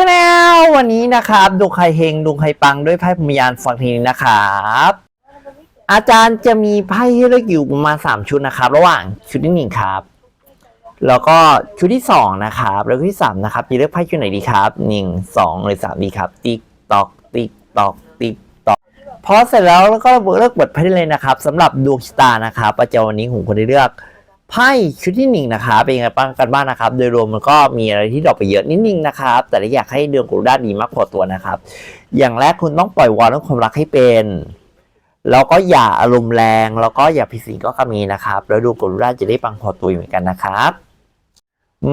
จะแล้ววันนี้นะครับดวงใครเฮงดวงใครปังด้วยไพ่พมยานฝั่งทีนี้นะครับอาจารย์จะมีไพ่ให้เลือกอยู่ประมาณสามชุดนะครับ ระหว่างชุดที่หนึ่งครับ แล้วก็ชุดที่สองนะครับแล้วชุดที่สามนะครับจะเลือกไพ่ชุดไหนดีครับหนึ่งสองหรือสามดีครับติ๊กตอกติ๊กตอกติ๊กตอกพอเสร็จแล้วแล้วก็เลือกบทไพ่ได้เลยนะครับสำหรับดวงชะตานะครับประจำวันนี้ของคนที่เลือก ไพ่ชุดที่หนึ่งนะครับเป็นยังไงบ้างกันบ้างนะครับ โดยรวมมันก็มีอะไรที่ดรอกไปเยอะนิดนึงนะครับ แต่ถ้าอยากให้เดือนกุลด้านดีมากพอตัวนะครับ อย่างแรกคุณต้องปล่อยวางเรื่องความรักให้เป็นแล้วก็อย่าอารมณ์แรง แล้วก็อย่าผิดศีลก็กมีนะครับ แล้วดวงกุลด้านจะได้ปังพอตัวเหมือนกันนะครับ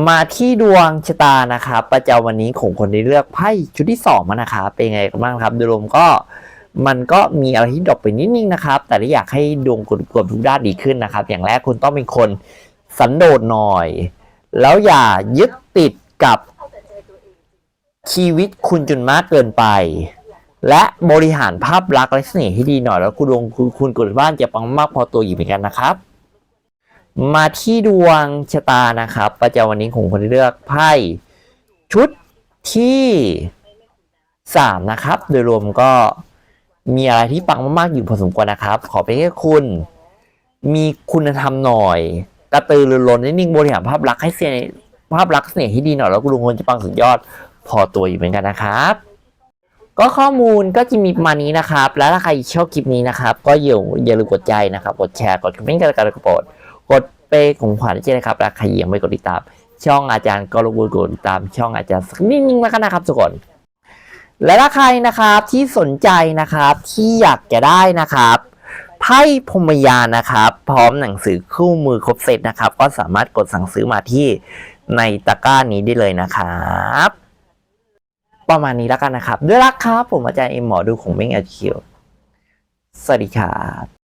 มาที่ดวงชะตานะครับ ประจำวันนี้ของคนที่เลือกไพ่ชุดที่สองมานะครับเป็นยังไงกันบ้างครับ โดยรวมก็ มันก็มีอะไรที่ดรอปไปนิดนึงนะครับ แต่ถ้าอยากให้ดวงกุลกลทุกด้านดีขึ้นนะครับ อย่างแรกคุณต้องเป็นคนสันโดษหน่อย แล้วอย่ายึดติดกับชีวิตคุณจนมากเกินไป และบริหารภาพลักษณ์และเสน่ห์ให้ดีหน่อย แล้วคุณดวงคุณคุณกุลบ้านจะปังมากพอตัวอยู่เหมือนกันนะครับ มาที่ดวงชะตานะครับ ประจำวันนี้ของคนที่เลือกไพ่ชุดที่สามนะครับ โดยรวมก็ มีอะไรที่ปังมากๆอยู่พอสมควรนะครับ ขอเป็นแค่คุณ มีคุณธรรมหน่อย กระตือรือร้นนิดนึงบริหารภาพลักษณ์ให้เสียภาพลักษณ์เสน่ห์ให้ดีหน่อยแล้วคุณลุงคนจะปังสุดยอดพอตัวอยู่เหมือนกันนะครับ ก็ข้อมูลก็จะมีประมาณนี้นะครับ แล้วถ้าใครชอบคลิปนี้นะครับ ก็อย่าอย่าลืมกดใจนะครับ กดแชร์กดคอมเมนต์กันกันกดโปรดกดเปย์ของขวัญด้วยนะครับและใครยังไม่กดติดตาม ช่องอาจารย์ก็รบกวนกดติดตาม ช่องอาจารย์สักนิดนึงแล้วกันนะครับทุกคน และถ้าใครนะครับที่สนใจนะครับที่อยากจะได้นะครับไพ่พรมยานนะครับ พร้อมหนังสือคู่มือครบเซตนะครับ ก็สามารถกดสั่งซื้อมาที่ในตะกร้านี้ได้เลยนะครับประมาณนี้แล้วกันนะครับ ด้วยรักครับ ผมอาจารย์เอ็มหมอดูของเม้งแอคิวสวัสดีครับ